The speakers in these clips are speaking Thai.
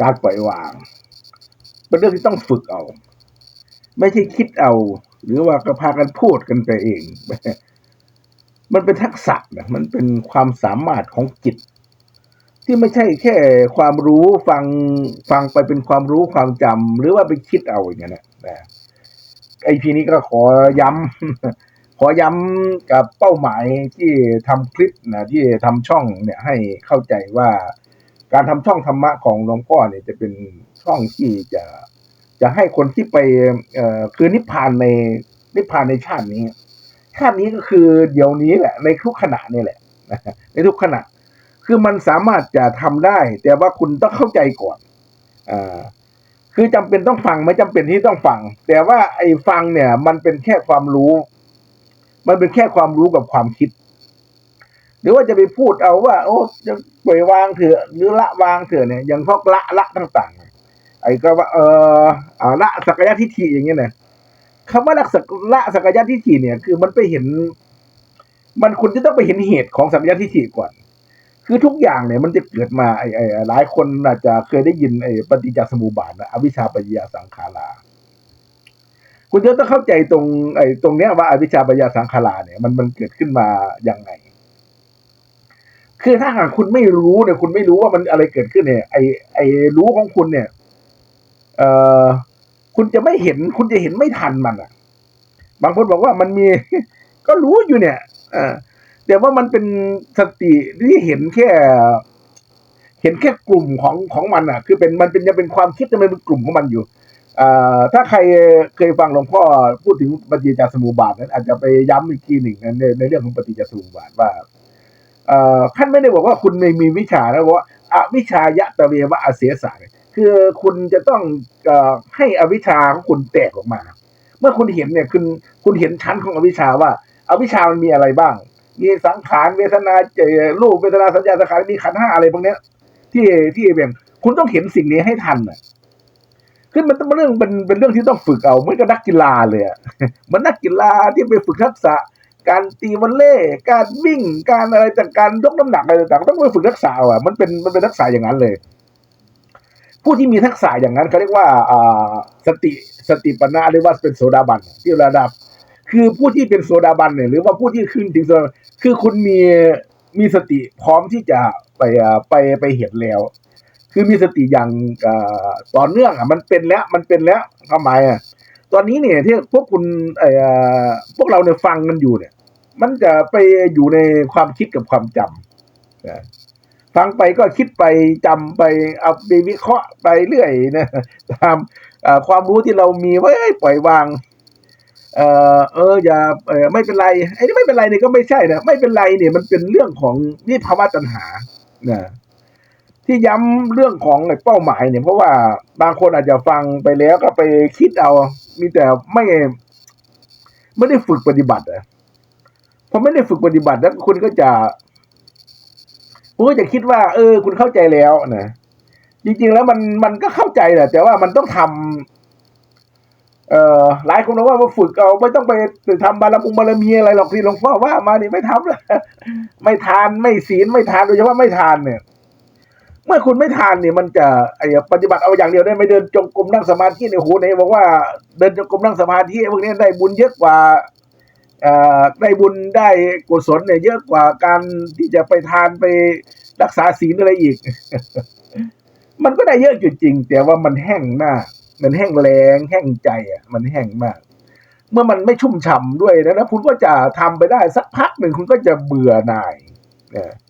การปล่อยวาง เป็นเรื่องที่ต้องฝึกเอา ไม่ใช่คิดเอา หรือว่าก็พากันพูดกันไปเอง มันเป็นทักษะนะมันเป็นความสามารถของจิต ที่ไม่ใช่แค่ความรู้ฟังฟังไปเป็นความรู้ความจำหรือว่าไปคิดเอาอย่างเงี้ยนะไอพีนี้ก็ขอย้ำขอย้ำกับเป้าหมายที่ทำคลิปนะที่ทำช่องเนี่ยให้เข้าใจว่า การทำช่องธรรมะของหลวงพ่อเนี่ยจะเป็นช่องที่จะจะให้คนที่ไปเอ่อคือนิพพานในนิพพานในชาตินี้ ชาตินี้ก็คือเดี๋ยวนี้แหละ ในทุกขณะนี่แหละในทุกขณะ คือมันสามารถจะทำได้ แต่ว่าคุณต้องเข้าใจก่อนอ่าคือจำเป็นต้องฟังไม่จำเป็นที่ต้องฟัง แต่ว่าไอ้ฟังเนี่ย มันเป็นแค่ความรู้ มันเป็นแค่ความรู้กับความคิด หรือว่าจะไปพูดเอาว่า โอ้จะปล่อยวางเถื่อหรือละวางเถื่อเนี่ยอย่างพวกละละต่างๆ ไอ้ก็ว่าเอออ่าละสักยะทิฏฐิอย่างเงี้ยนะคำว่าละสักละสักยะทิฏฐิเนี่ย คือมันไปเห็น มันคุณจะต้องไปเห็นเหตุของสักยะทิฏฐิก่อน คือทุกอย่างเนี่ยมันจะเกิดมาไอ้ไอ้หลายคนอาจจะเคยได้ยินไอ้ปฏิจจสมุปบาทนะอวิชชาปัญญาสังขาราคุณจะต้องเข้าใจตรงไอ้ตรงเนี้ยว่าอวิชชาปัญญาสังขาราเนี่ยมันมันเกิดขึ้นมาอย่างไง คือถ้าหากคุณไม่รู้เนี่ยคุณไม่รู้ว่ามันอะไรเกิดขึ้นเนี่ย ไอ้ไอ้รู้ของคุณเนี่ย เอ่อ คุณจะไม่เห็น คุณจะเห็นไม่ทันมันอะ บางคนบอกว่ามันมี ก็รู้อยู่เนี่ยเออแต่ว่ามันเป็นสติที่เห็นแค่ เห็นแค่กลุ่มของของมันอะ คือเป็นมันเป็นจะเป็นความคิดจะเป็นกลุ่มของมันอยู่อ่าถ้าใครเคยฟังหลวงพ่อพูดถึงปฏิจจสมุปบาทนั้นอาจจะไปย้ำอีกทีหนึ่งในในเรื่องของปฏิจจสมุปบาทว่า ท่านไม่ได้บอกว่าคุณไม่มีวิชานะบอกว่าอวิชายะตะเววะอาเสียสายคือคุณจะต้องอให้อวิชาของคุณแตกออกมา เมื่อคุณเห็นเนี่ยคุณคุณเห็นชั้นของอวิชาว่าอวิชามันมีอะไรบ้าง มีสังขารเวทนาเจรูปเวทนาสัญญาสังขารมีขันห้าอะไรพวกเนี้ยที่ที่เป็นคุณต้องเห็นสิ่งนี้ให้ทันอะคือมันเป็นเรื่องเป็นเป็นเรื่องที่ต้องฝึกเอาเหมือนกับนักกีฬาเลยอะมือนนักกีฬาที่ไปฝึกทักษะ การตีวอลเล่การวิ่งการอะไรต่างการยกน้ำหนักอะไรต่างๆต้องไปฝึกทักษะอะมันเป็นมันเป็นทักษะอย่างนั้นเลย ผู้ที่มีทักษะอย่างนั้นเขาเรียกว่าอ่าสติสติปัญญาหรือว่าเป็นโสดาบันที่ระดับ คือผู้ที่เป็นโสดาบันเนี่ยหรือว่าผู้ที่ขึ้นถึงโสดาบันคือคุณมีมีสติพร้อมที่จะไปไปไปเห็นแล้ว คือมีสติอย่างอ่าต่อเนื่องอะมันเป็นแล้วมันเป็นแล้วทำไมอะ ตอนนี้เนี่ยที่พวกคุณเอ่อพวกเราเนี่ยฟังกันอยู่เนี่ย มันจะไปอยู่ในความคิดกับความจำฟังไปก็คิดไปจำไปเอาไปวิเคราะห์ไปเรื่อยนะตามความรู้ที่เรามีไว้ปล่อยวาง เออเอออย่าไม่เป็นไรไอ้นี่ไม่เป็นไรเนี่ยก็ไม่ใช่นะไม่เป็นไรเนี่ยมันเป็นเรื่องของนี่ภาวะตัณหานะ ที่ย้ำเรื่องของเป้าหมายเนี่ย เพราะว่าบางคนอาจจะฟังไปแล้วก็ไปคิดเอา มีแต่ไม่ไม่ได้ฝึกปฏิบัติอะพอไม่ได้ฝึกปฏิบัติแล้วคุณก็จะคุณก็จะคิดว่า เออ คุณเข้าใจแล้วนะจริงๆแล้วมันมันก็เข้าใจแหละแต่ว่ามันต้องทำเอ่อหลายคนบอกว่ามาฝึกเอาไม่ต้องไปทำบารมุงบารมีอะไรหรอกที่หลวงพ่อว่ามานี่ไม่ทำเลยไม่ทานไม่ศีลไม่ทานโดยเฉพาะไม่ทานเนี่ย เมื่อคุณไม่ทานเนี่ยมันจะไอ้ปฏิบัติเอาอย่างเดียวได้ไม่เดินจงกรมนั่งสมาธิเนี่ยโหไหนบอกว่าเดินจงกรมนั่งสมาธิพวกนี้ได้บุญเยอะกว่าอได้บุญได้กุศลเนี่ยเยอะกว่าการที่จะไปทานไปรักษาศีลอะไรอีก มันก็ได้เยอะจริงๆแต่ว่ามันแห้งมากมันแห้งแรงแห้งใจอะ มันแห้งมาก เมื่อมันไม่ชุ่มฉ่าด้วยนะนะคุณก็จะทำไปได้สักพักหนึ่งคุณก็จะเบื่อหน่ายนะเพ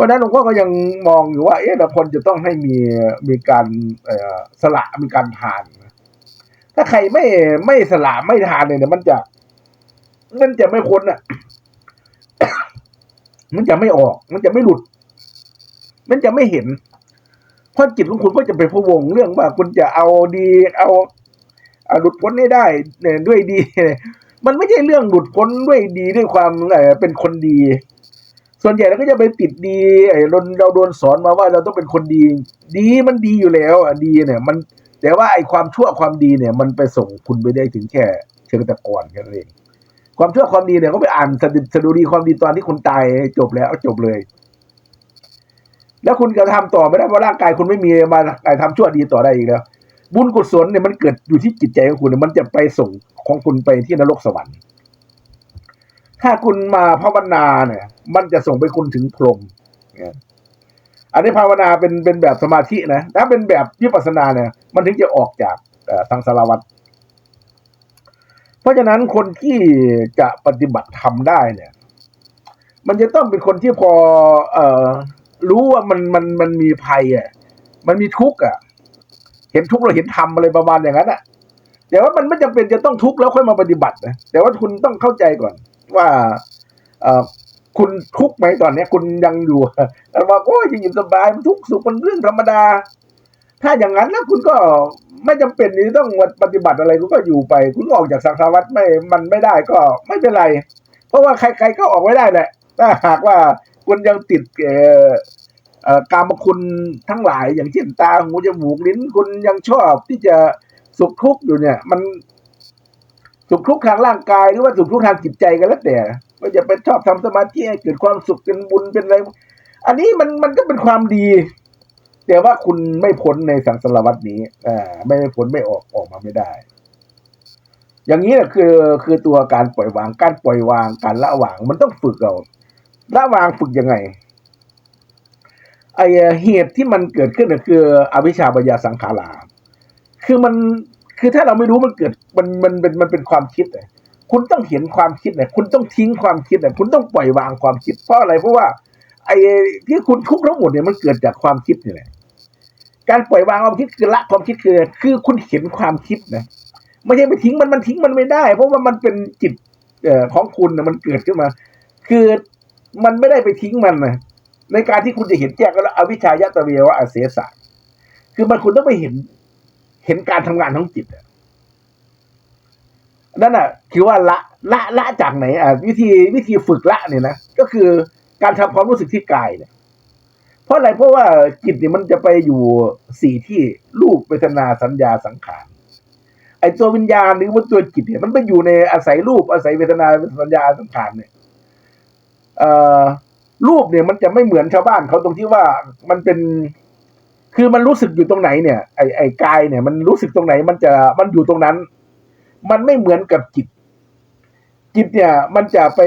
ราะนั้นหลวงพ่อก็ยังมองอยู่ว่า เอ๊ะเราควรจะต้องให้มีมีการสละมีการทาน ถ้าใครไม่ไม่สละไม่ทานเนี่ยมันจะ มันจะไม่พ้นอะ มันจะไม่ออก มันจะไม่หลุด มันจะไม่เห็น เพราะจิตของคุณก็จะไปพะวงเรื่องว่าคุณจะเอาดี เอาอาหลุดพ้นให้ได้เนี่ยด้วยดี มันไม่ใช่เรื่องหลุดพ้นด้วยดีด้วยความเป็นคนดี ส่วนใหญ่เราก็จะไปติดดีไอ้เราเราโดนสอนมาว่าเราต้องเป็นคนดี ดีมันดีอยู่แล้วอะดีเนี่ยมันแต่ว่าไอ้ความชั่วความดีเนี่ย มันไปส่งคุณไปได้ถึงแค่เชิงตะกอนแค่นั้นเองความชั่วความดีเนี่ยก็ไปอ่านสดุสดุดีความดีตอนที่คุณตายจบแล้วจบเลย แล้วคุณจะทำต่อไม่ได้เพราะร่างกายคุณไม่มีมาทำชั่วดีต่อได้อีกแล้ว บุญกุศลเนี่ยมันเกิดอยู่ที่จิตใจของคุณเนี่ยมันจะไปส่งของคุณไปที่นรกสวรรค์ ถ้าคุณมาภาวนาเนี่ย มันจะส่งไปคุณถึงพรหมอันนี้ภาวนาเป็นเป็นแบบสมาธินะถ้าเป็นแบบวิปัสสนาเนี่ย มันถึงจะออกจากทางสารวัตรเพราะฉะนั้นคนที่จะปฏิบัติธรรมได้เนี่ย มันจะต้องเป็นคนที่พอ เออรู้ว่ามันมันมันมีภัยอะ มันมีทุกข์อะ เห็นทุกข์เราเห็นธรรมอะไรประมาณอย่างนั้นอะแต่ว่ามันไม่จำเป็นจะต้องทุกข์แล้วค่อยมาปฏิบัตินะแต่ว่าคุณต้องเข้าใจก่อน ว่าอคุณทุกข์ไหมตอนเนี้ยคุณยังอยู่แล้วว่าโอ้ยยังอยู่สบายมันทุกข์สุขมันเรื่องธรรมดา ถ้าอย่างนั้นแล้วคุณก็ไม่จำเป็นที่ต้องปฏิบัติอะไรคุณก็อยู่ไป คุณออกจากสังสารวัฏไม่มันไม่ได้ก็ไม่เป็นไร เพราะว่าใคร ๆก็ออกไม่ได้แหละถ้าหากว่าคุณยังติดเอ่อกามคุณทั้งหลายอย่างเช่นตาหูจมูกลิ้น คุณยังชอบที่จะสุขทุกข์อยู่เนี่ย มัน สุขทุกข์ทางร่างกายหรือว่าสุขทุกข์ทางจิตใจกันแล้วแต่ว่าจะไปชอบทำสมาธิให้เกิดความสุขเป็นบุญเป็นอะไร อันนี้มันมันก็เป็นความดี แต่ว่าคุณไม่พ้นในสังสารวัตนี้อ่าไม่พ้นไม่ออกออกมาไม่ได้ อย่างนี้แหละคือคือตัวการปล่อยวางการปล่อยวางการละวาง มันต้องฝึกเอาละวางฝึกยังไงไอเหตุที่มันเกิดขึ้นก็คือ อวิชชาปัญญาสังขาราคือมัน คือถ้าเราไม่รู้มันเกิดมันมันเป็นมันเป็นความคิดเลยคุณต้องเห็นความคิดเนี่ยคุณต้องทิ้งความคิดเนี่ยคุณต้องปล่อยวางความคิดเพราะอะไรเพราะว่า ไอ้ที่คุณทุกข์ทั้งหมดเนี่ยมันเกิดจากความคิดนี่แหละการปล่อยวางความคิดคือละความคิดคือ คือคุณเห็นความคิดนะไม่ใช่ไปทิ้งมันมันทิ้งมันไม่ได้ เพราะว่ามันเป็นจิตเอ่อของคุณนะมันเกิดขึ้นมา คือมันไม่ได้ไปทิ้งมันนะในการที่คุณจะเห็นแจ้งก็แล้วอวิชชายตะเววะอเสสะคือมันคุณต้องไปเห็น ห็นการทำงานของจิตนั่นอะคือว่าละละละจากไหน อะ วิธีวิธีฝึกละเนี่ยนะก็คือการทำความรู้สึกที่กายเนี่ย เพราะอะไรเพราะว่าจิตเนี่ยมันจะไปอยู่สี่ที่รูปเวทนาสัญญาสังขารไอตัววิญญาณหรือว่าตัวจิตเนี่ยมันไปอยู่ในอาศัยรูปอาศัยเวทนาสัญญาสังขารเนี่ยเอ่อรูปเนี่ยมันจะไม่เหมือนชาวบ้านเขาตรงที่ว่ามันเป็น คือมันรู้สึกอยู่ตรงไหนเนี่ยไอไอกายเนี่ย มันรู้สึกตรงไหน มันจะมันอยู่ตรงนั้น มันไม่เหมือนกับจิต จิตเนี่ย มันจะไป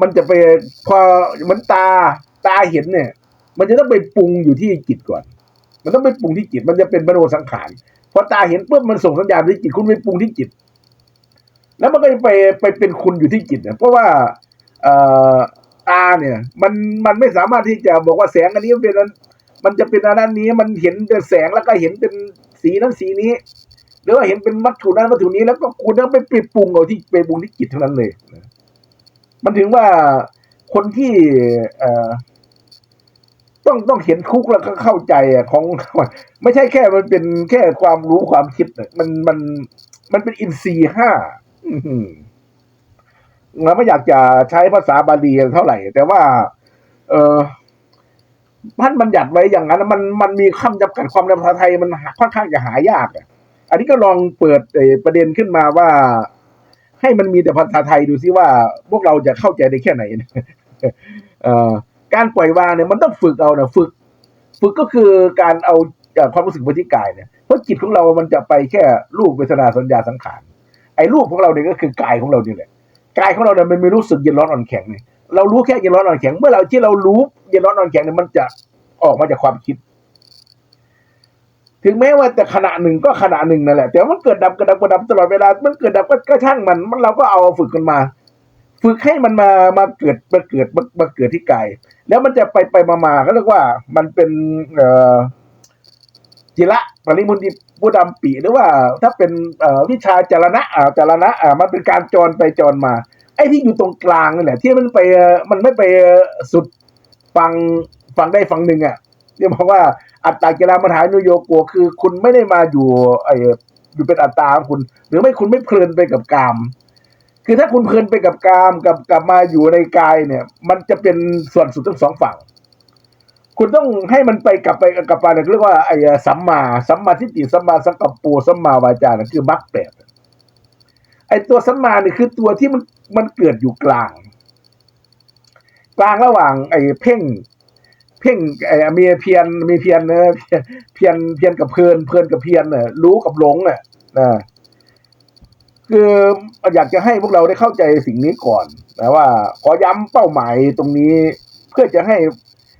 มันจะไปพอมือนตาตาเห็นเนี่ย มันจะต้องไปปรุงอยู่ที่จิตก่อน มันต้องไปปรุงที่จิต มันจะเป็นมโนสังขารพอตาเห็นปุ๊บมันส่งสัญญาณไปที่จิตคุณไปปรุงที่จิต แล้วมันก็ไปไปเป็นคุณอยู่ที่จิตเนี่ยเพราะว่าเอ่อตาเนี่ย มันมันไม่สามารถที่จะบอกว่าแสงอันนี้เป็นอัน มันจะเป็นอันนั้นนี้มันเห็นแต่แสงแล้วก็เห็นเป็นสีนั้นสีนี้ หรือว่าเห็นเป็นวัตถุนั้นวัตถุนี้แล้วก็คุณต้องไปไปปรุงเอาที่ไปปรุงที่จิตเท่านั้นเลยมันถึงว่าคนที่เอ่อต้องต้องเห็นคุกแล้วก็เข้าใจอะของไม่ใช่แค่มันเป็นแค่ความรู้ความคิดมันมันมันเป็นอินทรีย์ห้าเราไม่อยากจะใช้ภาษาบาลีเท่าไหร่ แต่ว่า เออ ท่านบัญญัติไว้อย่างนั้น มันมันมีคำจำกัดความในภาษาไทยมันค่อนข้างจะหายากอะอันนี้ก็ลองเปิดประเด็นขึ้นมาว่า ให้มันมีแต่ภาษาไทยดูซิว่า พวกเราจะเข้าใจได้แค่ไหนการปล่อยวางเนี่ยมันต้องฝึกเอานะฝึก ฝึกก็คือการเอาจากความรู้สึกไปที่กายเนี่ยเพราะจิตของเรา มันจะไปแค่รูปเวทนาสัญญาสังขารไอ้รูปของเราเนี่ยก็คือกายของเรานี่แหละกายของเราเนี่ยมันม่รู้สึกเย็นร้อนอ่อนแข็งเนี่ย เรารู้แค่เย็นร้อนอ่อนแข็ง เมื่อเราที่เรารู้เย็นร้อนอ่อนแข็งเนี่ยมันจะออกมาจากความคิด ถึงแม้ว่าแต่ขณะหนึ่งก็ขณะหนึ่งนั่นแหละ แต่มันเกิดดับกิดดับกิดดับตลอดเวลา มันเกิดดับก็ช่างมัน มันเราก็เอาฝึกกันมา ฝึกให้มันมามาเกิดมาเกิดมามาเกิดที่กายแล้วมันจะไปไปมามาเขาเรียกว่า มันเป็นเอ่อจิระปริมุนติบุดำปีหรือว่า ถ้าเป็นวิชาจารณะจารณะมันเป็นการจรไปจรมา ไอ้ที่อยู่ตรงกลางนั่แหละ ที่มันไปมันไม่ไปสุดฝั่งฝั่งได้ฝั่งหนึ่งอะที่บอกว่าอัตตากิรามฐานุโยโกคือคุณไม่ได้มาอยู่ไอ้อยู่เป็นอัตตาของคุณ หรือไม่คุณไม่เพลินไปกับกาม คือถ้าคุณเพลินไปกับกามกับกลับมาอยู่ในกายเนี่ย มันจะเป็นส่วนสุดทั้งสองฝั่ง คุณต้องให้มันไปกลับไปกลับมาเนี่ยเรียกว่าไอ้สัมมาสัมมาทิฏฐิสัมมาสังกัปปูสัมมาวาจาเนะคือมรรคแปด ไอตัวสัมมาเนี่ยคือตัวที่มันมันเกิดอยู่กลาง กลางระหว่าง ไอเพ่ง เพ่งไอมีเพียนมีเพียนเนอะเพียนเพียนเพียนกับเพลินเพลินกับเพียนเนี่ยรู้กับหลงเนี่ยนะคืออยากจะให้พวกเราได้เข้าใจสิ่งนี้ก่อนนะว่าขอย้ำเป้าหมายตรงนี้เพื่อจะให้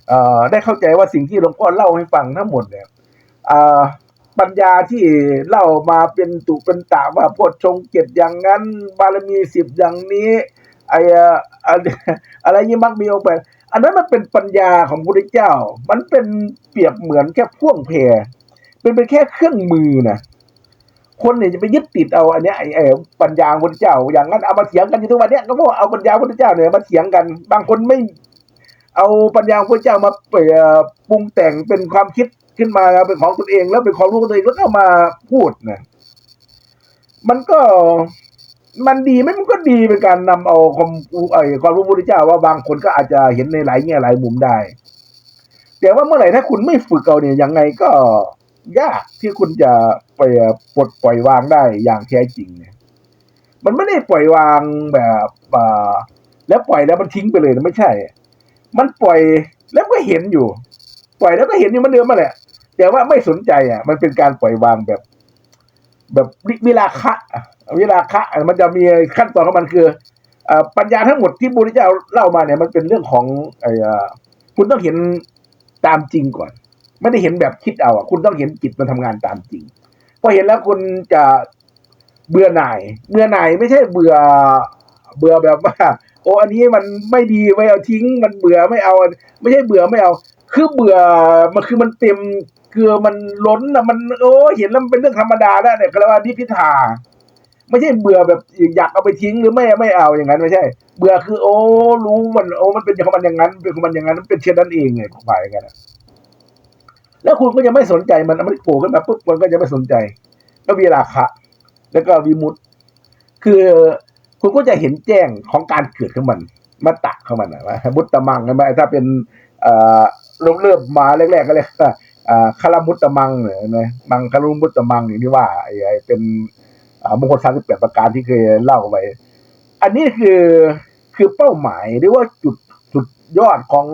เอ่อได้เข้าใจว่าสิ่งที่หลวงพ่อเล่าให้ฟังทั้งหมดเนี่ยอ่า ปัญญาที่เล่ามาเป็นตุเป็นตะว่าโพชงเจ็ดอย่างนั้น บารมีสิบอย่างนี้ไอ้อะไรอะไรยี่มักมีองค์แปดอันนั้นมันเป็นปัญญาของพระเจ้า มันเป็นเปรียบเหมือนแค่พ่วงเพรเป็นเป็นแค่เครื่องมือนะคนเนี่ยจะไปยึดติดเอาอันเนี้ยไอ้ไอ้ปัญญาพระเจ้า อย่างนั้นเอามาเถียงกันอยู่ทุกวันเนี้ยก็เพราะว่าเอาปัญญาพระเจ้าเนี่ยมาเถียงกัน บางคนไม่เอาปัญญาพระเจ้ามาเปรียปรุงแต่งเป็นความคิด ขึ้นมาเป็นของตนเอง แล้วเป็นความรู้ของตัวเองแล้วก็เอามาพูดนะมันก็มันดีไหมมันก็ดีเป็นการนำเอาความไอ้ความรู้พระพุทธเจ้าว่าบางคนก็อาจจะเห็นในหลายแง่หลายมุมได้ แต่ว่าเมื่อไหร่ถ้าคุณไม่ฝึกเอาเนี่ยยังไงก็ยากที่คุณจะไปปลดปล่อยวางได้อย่างแท้จริงเนี่ย มันไม่ได้ปล่อยวางแบบอ่าแล้วปล่อยแล้วมันทิ้งไปเลยนะไม่ใช่ มันปล่อยแล้วก็เห็นอยู่ ปล่อยแล้วก็เห็นอยู่มันเดิมมาแหละ แต่ว่าไม่สนใจอะ มันเป็นการปล่อยวางแบบ แบบเวลาคะอะเวลาคะ มันจะมีขั้นตอนของมันคืออปัญญาทั้งหมดที่บุรุษเจ้าเล่ามาเนี่ย มันเป็นเรื่องของไอ้คุณต้องเห็นตามจริงก่อน ไม่ได้เห็นแบบคิดเอาอะ คุณต้องเห็นจิตมันทำงานตามจริงพอเห็นแล้วคุณจะเบื่อหน่าย เบื่อหน่ายไม่ใช่เบื่อเบื่อแบบว่าโอ้อันนี้มันไม่ดีไม่เอาทิ้ง มันเบื่อไม่เอา ไม่ใช่เบื่อไม่เอา คือเบื่อมันคือมันเต็มคือมันล้นนะมันโอ้เห็นแล้วมันเป็นเรื่องธรรมดาแล้วเนี่ยก็เรียกว่านิพิทาไม่ใช่เบื่อแบบอยากเอาไปทิ้งหรือไม่ไม่เอาอย่างนั้นไม่ใช่ เบื่อคือ โอ้รู้มันโอ้มันเป็นของมันอย่างนั้นเป็นของมันอย่างนั้นมันเป็นเช่นนั้นเองไงของฝ่ายกันแล้วคุณก็จะไม่สนใจมันมันโผล่ขึ้นมาปุ๊บมันก็จะไม่สนใจ ก็วีราคะแล้วก็วิมุตคือคุณก็จะเห็นแจ้งของการเกิดของมันมาตะของมันนะมุตตะมังใช่ไหมถ้าเป็น เอ่อเริ่มเริ่มมาแรกๆก็เลยกว่อคารามุตตะมังเนี่ยนะมังคารุมุตตะมังอย่างที่ว่าไอ้เป็นมงคลสามสิบแปดประการที่เคยเล่าไว้ อันนี้คือคือเป้าหมายหรือว่าจุดจุดยอดของ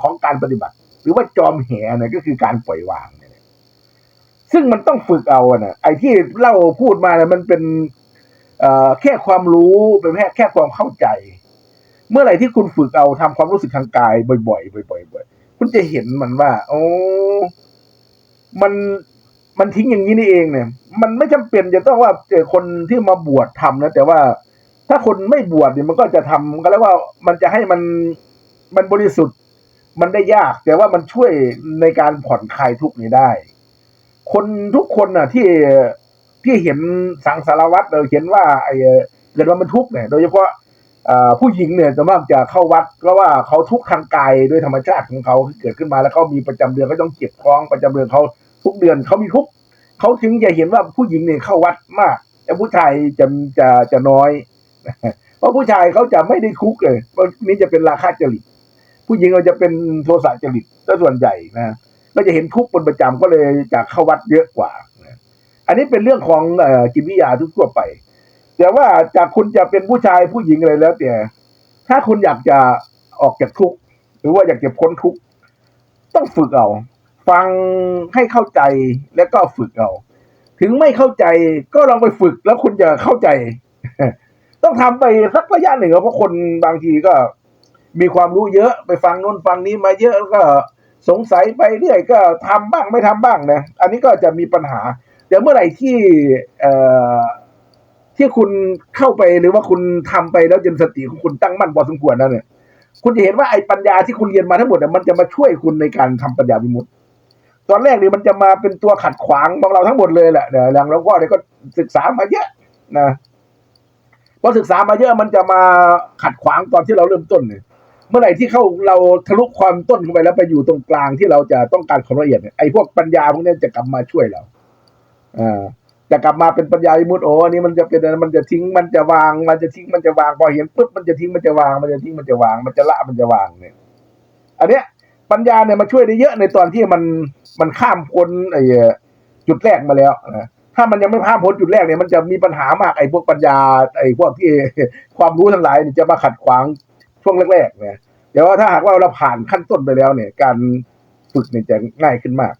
ของการปฏิบัติ หรือว่าจอมแหเนี่ยก็คือการปล่อยวางเนี่ยซึ่งมันต้องฝึกเอาอะนะไอ้ที่เล่าพูดมาเนี่ยมันเป็นเอ่อแค่ความรู้เป็นแค่แค่ความเข้าใจ เมื่อไหร่ที่คุณฝึกเอาทำความรู้สึกทางกายบ่อยๆบ่อยๆบ่อยๆคุณจะเห็นมันว่า โอ้มันมันทิ้งอย่างนี้นี่เองเนี่ย มันไม่จำเป็นจะต้องว่าเจอคนที่มาบวชทำนะแต่ว่าถ้าคนไม่บวชเนี่ยมันก็จะทำก็แล้วว่ามันจะให้มันมันบริสุทธิ์ มันได้ยาก แต่ว่ามันช่วยในการผ่อนคลายทุกข์นี้ได้ คนทุกคนน่ะ ที่ที่เห็นสังสารวัตรเราเห็นว่าไอ้เอ่อเกิดว่ามันทุกข์เนี่ย โดยเฉพาะ ผู้หญิงเนี่ยจะมากจะเข้าวัดเพราะว่าเขาทุกข์ทางกายด้วยธรรมชาติของเขาที่เกิดขึ้นมาแล้วเขามีประจำเดือนเขาต้องเจ็บท้องประจำเดือนเขาทุกเดือนเขามีทุกเขาถึงจะเห็นว่าผู้หญิงเนี่ยเข้าวัดมากแต่ผู้ชายจะจะจะน้อย เพราะผู้ชายเขาจะไม่ได้ทุกข์เลยเพราะนี้จะเป็นราคะจริต ผู้หญิงเราจะเป็นโทสะจริตซะส่วนใหญ่นะก็จะเห็นทุกข์เป็นประจำก็เลยจะเข้าวัดเยอะกว่า อันนี้เป็นเรื่องของจิตวิทยาทั่วไป แต่ว่าจากคุณจะเป็นผู้ชายผู้หญิงอะไรแล้ว แต่ ถ้าคุณอยากจะออกจากทุกข์หรือว่าอยากจะพ้นทุกข์ต้องฝึกเอา ฟังให้เข้าใจแล้วก็ฝึกเอา ถึงไม่เข้าใจก็ลองไปฝึกแล้วคุณจะเข้าใจ ต้องทำไปสักระยะหนึ่งเพราะคนบางทีก็มีความรู้เยอะไปฟังโน้นฟังนี้มาเยอะแล้วก็สงสัยไปเรื่อยก็ทำบ้างไม่ทำบ้างนะ อันนี้ก็จะมีปัญหา เดี๋ยวเมื่อไหร่ที่เอ่อ ที่คุณเข้าไปหรือว่าคุณทำไปแล้วจนสติของคุณตั้งมั่นพอสมควรแล้วเนี่ย คุณจะเห็นว่าไอ้ปัญญาที่คุณเรียนมาทั้งหมดเนี่ยมันจะมาช่วยคุณในการทำปัญญาวิมุตติตอนแรกเนี่ยมันจะมาเป็นตัวขัดขวางของเราทั้งหมดเลยแหละเนี่ยหลังหลวงพ่อเนี่ยก็ศึกษามาเยอะนะพอศึกษามาเยอะมันจะมาขัดขวางตอนที่เราเริ่มต้นเนี่ยเมื่อไหร่ที่เข้าเราทะลุความต้นเข้าไปแล้วไปอยู่ตรงกลางที่เราจะต้องการความละเอียดเนี่ยไอ้พวกปัญญาพวกนี้จะกลับมาช่วยเราอ่า จะกลับมาเป็นปัญญาวิมุตโอ้อันนี้มันจะเป็นมันจะทิ้งมันจะวาง มันจะทิ้งมันจะวางพอเห็นปุ๊บมันจะทิ้งมันจะวาง มันจะทิ้งมันจะวาง มันจะละมันจะวางเนี่ย อันเนี้ย ปัญญาเนี่ยมาช่วยได้เยอะในตอนที่มันมันข้ามพ้นไอ้จุดแรกมาแล้วนะถ้ามันยังไม่ข้ามพ้นจุดแรกเนี่ยมันจะมีปัญหามากไอ้พวกปัญญาไอ้พวกที่ความรู้ทั้งหลายเนี่ยจะมาขัดขวางช่วงแรกๆเนี่ยเดี๋ยวว่าถ้าหากว่าเราผ่านขั้นต้นไปแล้วเนี่ย การฝึกเนี่ยจะง่ายขึ้นมาก